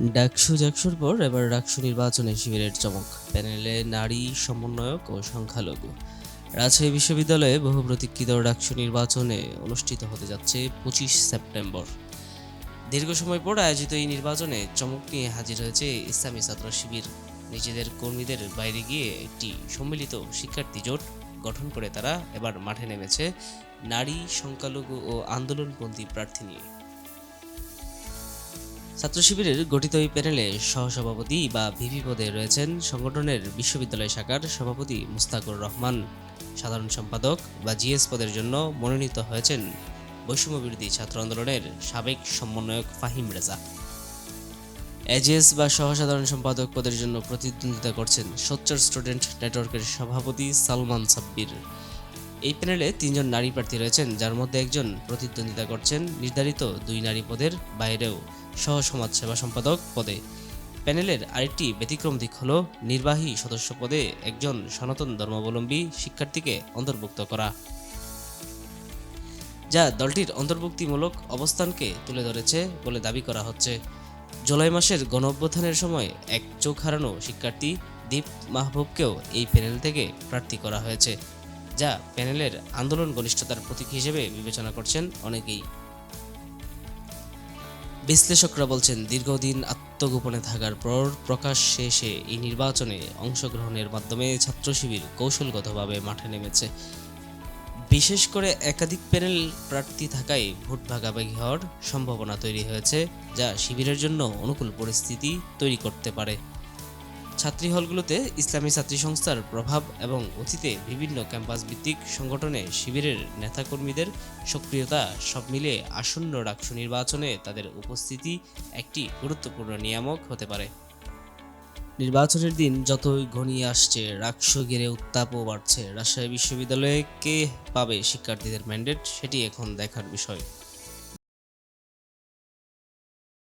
ডাকসু জাকসুর পর এবার ডাকসু নির্বাচনে শিবিরের চমক। প্যানেলে নারী, সমন্বয়ক ও সংখ্যালঘু। রাজশাহী বিশ্ববিদ্যালয়ে বহু প্রতীক্ষিত ডাকসু নির্বাচনে অনুষ্ঠিত হতে যাচ্ছে পঁচিশ সেপ্টেম্বর। দীর্ঘ সময় পর আয়োজিত এই নির্বাচনে চমক নিয়ে হাজির হয়েছে ইসলামী ছাত্র শিবির। নিজেদের কর্মীদের বাইরে গিয়ে একটি সম্মিলিত শিক্ষার্থী জোট গঠন করে তারা এবার মাঠে নেমেছে নারী, সংখ্যালঘু ও আন্দোলনপন্থী প্রার্থী নিয়ে। ছাত্র শিবিরের গঠিত এই প্যানেলে সহসভাপতি বা ভিপি পদে রয়েছেন সংগঠনের বিশ্ববিদ্যালয় শাখার সভাপতি মুস্তাকুর রহমান। সাধারণ সম্পাদক বা জিএস পদের জন্য মনোনীত হয়েছেন বৈষম্য বিরোধী ছাত্র আন্দোলনের সাবেক সমন্বয়ক ফাহিম রেজা। এজেস বা সহসাধারণ সম্পাদক পদের জন্য প্রতিদ্বন্দ্বিতা করছেন সোচ্চার স্টুডেন্ট নেটওয়ার্কের সভাপতি সালমান সাব্বির। এই প্যানেলে তিনজন নারী প্রার্থী রয়েছেন, যার মধ্যে একজন প্রতিদ্বন্দ্বিতা করছেন নির্ধারিত দুই নারী পদের বাইরেও সহ সমাজ সেবা সম্পাদক পদে। প্যানেলের আরেকটি ব্যতিক্রম দিক হল নির্বাহী সদস্য পদে একজন সনাতন ধর্মাবলম্বী শিক্ষার্থীকে অন্তর্ভুক্ত করা, যা দলটির অন্তর্ভুক্তিমূলক অবস্থানকে তুলে ধরেছে বলে দাবি করা হচ্ছে। জুলাই মাসের গণ সময় এক চোখ হারানো শিক্ষার্থী দীপ মাহবুবকেও এই প্যানেল থেকে প্রার্থী করা হয়েছে। যা প্যানেলের আন্দোলন ঘনিষ্ঠতার প্রতীক হিসেবে বিবেচনা করছেন অনেকেই। বিশ্লেষকরা বলছেন, দীর্ঘদিন আত্মগোপনে থাকার পর প্রকাশ শেষে এই নির্বাচনে অংশগ্রহণের মাধ্যমে ছাত্র শিবির কৌশলগতভাবে মাঠে নেমেছে। বিশেষ করে একাধিক প্যানেল প্রার্থী থাকায় ভোট ভাগাভাগি হওয়ার সম্ভাবনা তৈরি হয়েছে, যা শিবিরের জন্য অনুকূল পরিস্থিতি তৈরি করতে পারে। ছাত্রী হলগুলোতে ইসলামী ছাত্রী সংস্থার প্রভাব এবং অতীতে বিভিন্ন ক্যাম্পাস ভিত্তিক সংগঠনে শিবিরের নেতাকর্মীদের সক্রিয়তা সব মিলিয়ে আসন্ন ডাকসু নির্বাচনে তাদের উপস্থিতি একটি গুরুত্বপূর্ণ নিয়ামক হতে পারে। নির্বাচনের দিন যতই ঘনিয়ে আসছে রাকসু ঘিরে উত্তাপও বাড়ছে। রাজশাহী বিশ্ববিদ্যালয়ে কে পাবে শিক্ষার্থীদের ম্যান্ডেট সেটি এখন দেখার বিষয়।